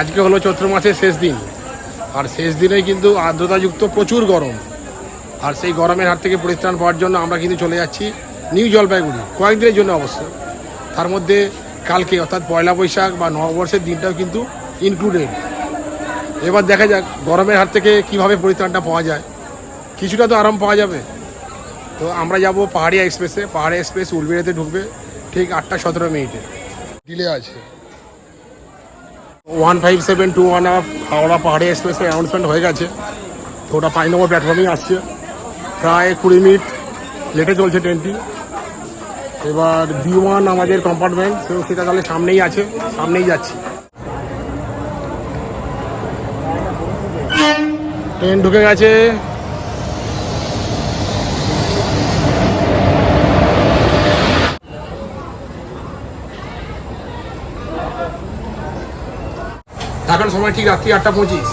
আজকে হলো চৈত্র মাসের শেষ দিন। আর শেষ দিনে কিন্তু আর্দ্রতাযুক্ত প্রচুর গরম। আর সেই গরমের হাত থেকে পরিত্রাণ পাওয়ার জন্য আমরা কিন্তু চলে যাচ্ছি নিউ জলপাইগুড়ি, কয়েকদিনের জন্য অবশ্য। তার মধ্যে কালকে অর্থাৎ পয়লা বৈশাখ বা নববর্ষের দিনটাও কিন্তু ইনক্লুডেড এবার দেখা যাক গরমের হাত থেকে কীভাবে পরিত্রাণটা পাওয়া যায়। কিছুটা তো আরাম পাওয়া যাবে। তো আমরা যাব পাহাড়িয়া এক্সপ্রেসে। পাহাড়িয়া এক্সপ্রেস উলবেড়িতে ঢুকবে ঠিক আটটা সতেরো মিনিটে। ডিলে আছে। One five seven two one of Howrah Pahari এক্সপ্রেসের অ্যানাউন্সমেন্ট হয়ে গেছে। তো ওটা পাঁচ নম্বর প্ল্যাটফর্মেই আসছে। প্রায় কুড়ি মিনিট লেটে চলছে ট্রেনটি এবার বি ওয়ান আমাদের কম্পার্টমেন্ট তো সেটা তাহলে সামনেই আছে, সামনেই যাচ্ছি। ট্রেন ঢুকে গেছে। এখন সময় ঠিক রাত্রি আটটা পঁচিশ।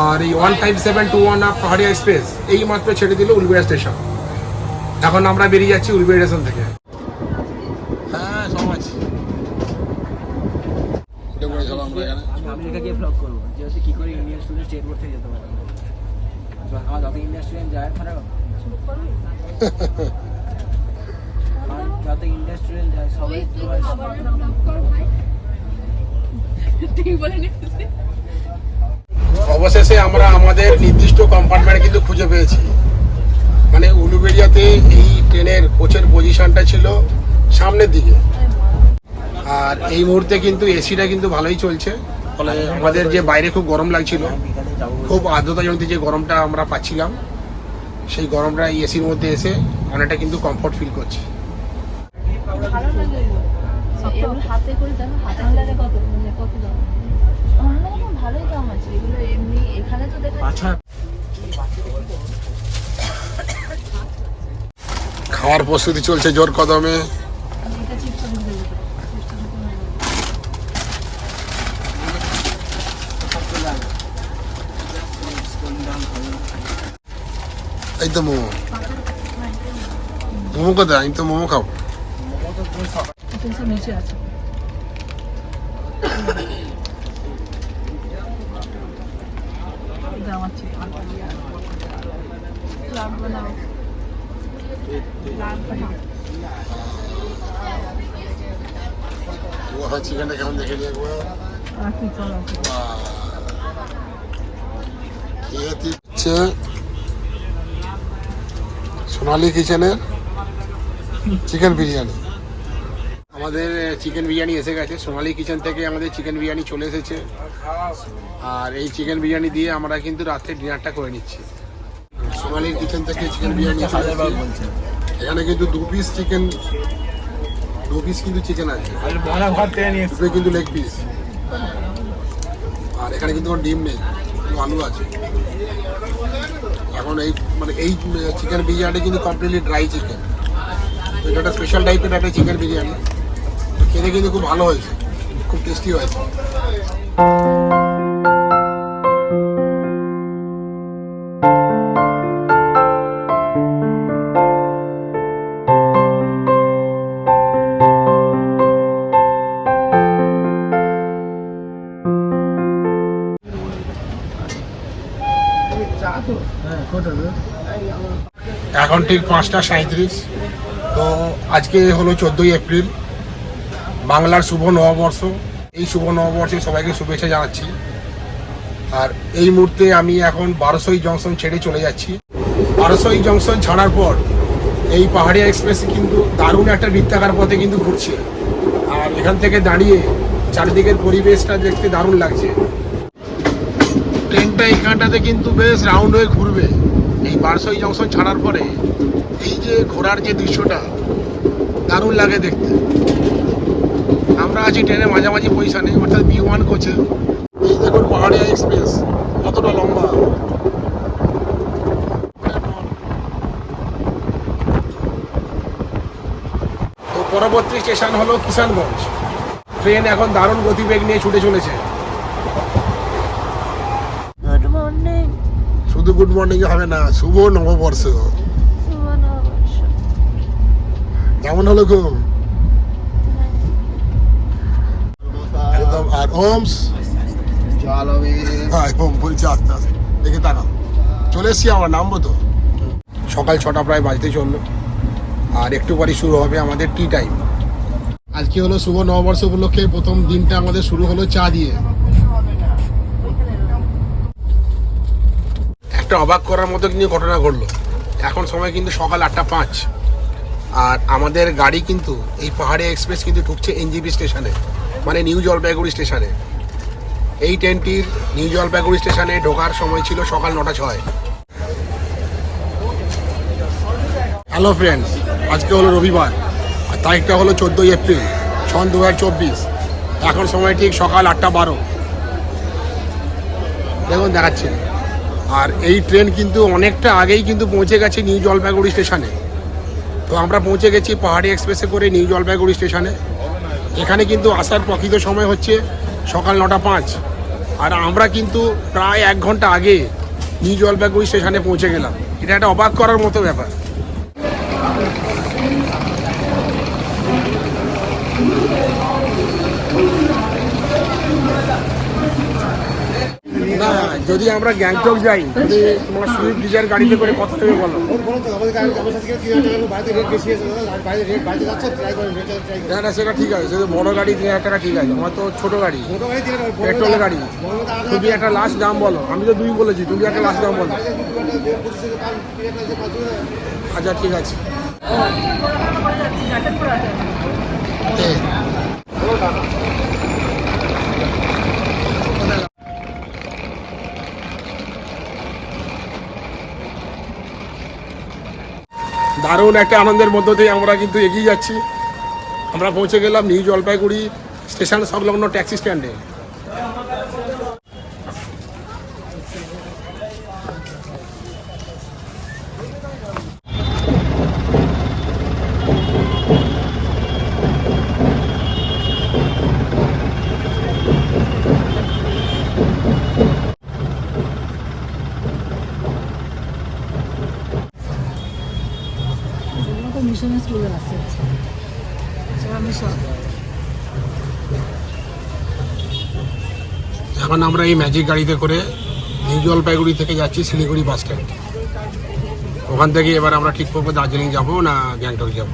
আর এই one five seven two one up Paharia express এই মাত্র ছেড়ে দিল উলবেড়া স্টেশন এখন আমরা বেরিয়ে যাচ্ছি উলবেড়া স্টেশন থেকে। হ্যাঁ সব আছে। এটা করে যাব আমরা এখানে। আমি আমেরিকা গিয়ে ব্লগ করব। যে হচ্ছে কী করে ইন্ডিয়ান স্টুডেন্ট স্টেট বোর্ড থেকে যেতে পারে। আমার যত ইন্ডিয়ান স্টুডেন্ট যায় মানে যত ইন্ডিয়ান স্টুডেন্ট যায় সবাই অবশেষে আমরা আমাদের নির্দিষ্ট কম্পার্টমেন্ট কিন্তু খুঁজে পেয়েছি। মানে উলুবেড়িয়াতে এই ট্রেনের কোচের পজিশনটা ছিল সামনের দিকে। আর এই মুহূর্তে কিন্তু এসিটা কিন্তু ভালোই চলছে। ফলে আমাদের যে বাইরে খুব গরম লাগছিল, খুব আর্দ্রতাজনিত যে গরমটা আমরা পাচ্ছিলাম, সেই গরমটা এই এসির মধ্যে এসে অনেকটা কিন্তু কমফর্ট ফিল করছি। হাতে করে দেখো, হাতে কত খাওয়ার প্রস্তুতি চলছে জোর কদমে। এটা চিপস ঢুকে যেত চিপসটা ঢুকে না এই তো মোমো। মোমো কোথায়? আমি তো মোমো খাব। এটা সব নিচে আছে এটা আমার চিপস লাগবে না লাগবে না ওখানে চিকেনটা কেমন দেখে সোনালি কিচেনের চিকেন বিরিয়ানি আমাদের চিকেন বিরিয়ানি এসে গেছে সোনালি কিচেন থেকে আমাদের চিকেন বিরিয়ানি চলে এসেছে আর এই চিকেন বিরিয়ানি দিয়ে আমরা কিন্তু রাত্রে ডিনারটা করে নিচ্ছি সোনালি কিচেন থেকে চিকেন বিরিয়ানি এখানে কিন্তু দু পিস চিকেন দু পিস কিন্তু চিকেন আছে। দুটো কিন্তু লেগ পিস আর এখানে কিন্তু কোনো ডিম নেই আলু আছে। এখন এই মানে এই চিকেন বিরিয়ানি কিন্তু কমপ্লিটলি ড্রাই চিকেন এটা একটা স্পেশাল টাইপের একটা চিকেন বিরিয়ানি। খেতে কিন্তু খুব ভালো হয়েছে খুব টেস্টি হয়েছে। এখন ঠিক পাঁচটা সাঁত্রিশ তো আজকে হলো চোদ্দোই এপ্রিল, বাংলার শুভ নববর্ষ। এই শুভ নববর্ষে সবাইকে শুভেচ্ছা জানাচ্ছি। আর এই মুহূর্তে আমি এখন বারোসই জংশন ছেড়ে চলে যাচ্ছি। বারোসই জংশন ছাড়ার পর এই পাহাড়িয়া এক্সপ্রেস কিন্তু দারুণ একটা বৃত্তাকার পথে কিন্তু ঘুরছে। আর এখান থেকে দাঁড়িয়ে চারিদিকের পরিবেশটা দেখতে দারুণ লাগছে। ট্রেনটা এইখানটাতে কিন্তু বেশ রাউন্ড হয়ে ঘুরবে। এই বারসই জংশন ছাড়ার পরে এই যে ঘোরার যে দৃশ্যটা, দারুণ লাগে দেখতে। আমরা আছি ট্রেনে, মাঝামাঝি পজিশনে অর্থাৎ বি ওয়ান কোচে এই দেখুন পাহাড়িয়া এক্সপ্রেস কতটা লম্বা। তো পরবর্তী স্টেশন হলো কিষানগঞ্জ। ট্রেন এখন দারুণ গতিবেগ নিয়ে ছুটে চলেছে গুড মর্নিং শুধু গুড মর্নিং হবে না। শুভ নববর্ষ। কেমন হলো ঘুম একদম আর ওমস হ্যাঁ এবং বলছে আস্তে আস্তে। দেখে তাকাও। চলে এসছি আমার নামবো তো। সকাল ছটা প্রায় বাজতে চলল। আর একটু পরে শুরু হবে আমাদের টি টাইম আজকে হলো শুভ নববর্ষ উপলক্ষে প্রথম দিনটা আমাদের শুরু হলো চা দিয়ে। একটা অবাক করার মতো কিন্তু ঘটনা ঘটলো। এখন সময় কিন্তু সকাল আটটা পাঁচ। আর আমাদের গাড়ি কিন্তু এই পাহাড়ে এক্সপ্রেস কিন্তু ঢুকছে এনজিপি স্টেশনে মানে নিউ জলপাইগুড়ি স্টেশনে। এই ট্রেনটির নিউ জলপাইগুড়ি স্টেশনে ঢোকার সময় ছিল সকাল নটা ছয়। হ্যালো ফ্রেন্ডস, আজকে হলো রবিবার, আর তারিখটা হলো চোদ্দোই এপ্রিল, সন দু হাজার চব্বিশ। এখন সময় ঠিক সকাল আটটা বারো। দেখুন, দেখাচ্ছি। আর এই ট্রেন কিন্তু অনেকটা আগেই কিন্তু পৌঁছে গেছে নিউ জলপাইগুড়ি স্টেশনে। তো আমরা পৌঁছে গেছি পাহাড়ি এক্সপ্রেসে করে নিউ জলপাইগুড়ি স্টেশনে। এখানে কিন্তু আসার প্রকৃত সময় হচ্ছে সকাল নটা পাঁচ। আর আমরা কিন্তু প্রায় এক ঘণ্টা আগে নিউ জলপাইগুড়ি স্টেশনে পৌঁছে গেলাম। এটা একটা অবাক করার মতো ব্যাপার। যদি আমরা গ্যাংটক যাই, যদি তোমার সুইফট ডিজায়ার গাড়িতে করে কথা নেবে বলো। না না, সেটা ঠিক আছে। বড় গাড়ি তিন হাজার টাকা ঠিক আছে। আমার তো ছোট গাড়ি, পেট্রোল গাড়ি। তুমি একটা লাস্ট দাম বলো। আমি তো দুই বলেছি, তুমি একটা লাস্ট দাম বলো। আচ্ছা ঠিক আছে। দারুণ একটা আনন্দের মধ্য দিয়ে আমরা কিন্তু এগিয়ে যাচ্ছি। আমরা পৌঁছে গেলাম নিউ জলপাইগুড়ি স্টেশন সংলগ্ন ট্যাক্সি স্ট্যান্ডে তো মিশনের স্কুলে আছে সেটা মিশন এখন আমরা এই ম্যাজিক গাড়িতে করে নিউ জলপাইগুড়ি থেকে যাচ্ছি শিলিগুড়ি বাস স্ট্যান্ড ওখান থেকে এবার আমরা ঠিক করব দার্জিলিং যাব না গ্যাংটক যাব।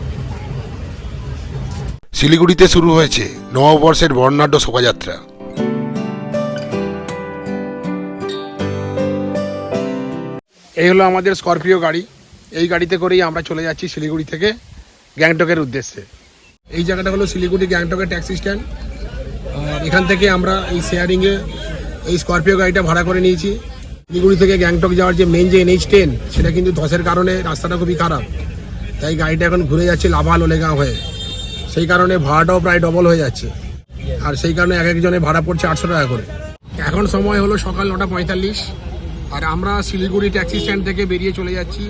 শিলিগুড়িতে শুরু হয়েছে নববর্ষের বর্ণাঢ্য শোভাযাত্রা। এই হলো আমাদের স্করপিও গাড়ি। এই গাড়িতে করেই আমরা চলে যাচ্ছি শিলিগুড়ি থেকে গ্যাংটকের উদ্দেশ্যে। এই জায়গাটা হলো শিলিগুড়ি গ্যাংটকের ট্যাক্সি স্ট্যান্ড এখান থেকে আমরা এই শেয়ারিংয়ে এই স্করপিও গাড়িটা ভাড়া করে নিয়েছি। শিলিগুড়ি থেকে গ্যাংটক যাওয়ার যে মেন যে এনএইচ টেন সেটা কিন্তু ধসের কারণে রাস্তাটা খুবই খারাপ। তাই গাড়িটা এখন ঘুরে যাচ্ছে লাভা লোলেগাঁও হয়ে। সেই কারণে ভাড়াটাও প্রায় ডবল হয়ে যাচ্ছে। আর সেই কারণে এক একজনের ভাড়া পড়ছে আটশো টাকা করে। এখন সময় হলো সকাল নটা পঁয়তাল্লিশ। আর আমরা শিলিগুড়ি ট্যাক্সি স্ট্যান্ড থেকে বেরিয়ে চলে যাচ্ছি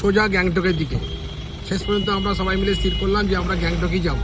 সোজা গ্যাংটকের দিকে। শেষ পর্যন্ত আমরা সবাই মিলে স্থির করলাম যে আমরা গ্যাংটকই যাব।